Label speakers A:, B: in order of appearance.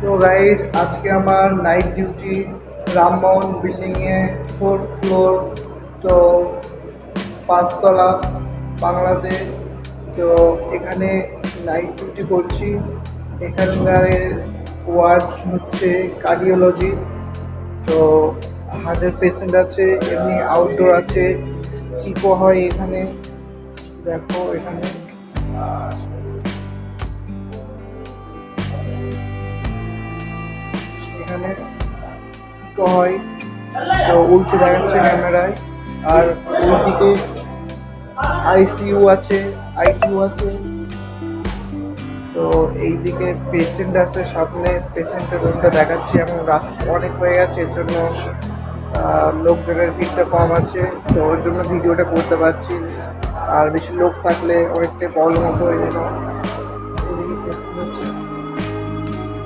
A: So guys আজকে আমার night duty Rammohan বিল্ডিংয়ে ফোর্থ ফ্লোর তো পাঁচতলা বাংলাদেশ তো এখানে নাইট ডিউটি করছি। এখানকার ওয়ার্ড হচ্ছে কার্ডিওলজি তো হার্টের পেশেন্ট আছে, এমনি আউটডোর আছে। ইকো হয় এখানে? দেখো এখানে। এখানে হয়, তো উল্টো দেখাচ্ছে ক্যামেরায়। আর ওইদিকে আইসিইউ আছে আইটিইউ আছে। তো এইদিকে পেশেন্ট আছে, সামনে পেশেন্টের রুমটা দেখাচ্ছি। এখন রাত অনেক হয়ে গেছে, এর জন্য লোকজনের ভিড়টা কম আছে। তো ওর জন্য ভিডিওটা করতে পারছি। আর বেশি লোক থাকলে অনেকটাই প্রবলেম হতো ওই জন্য।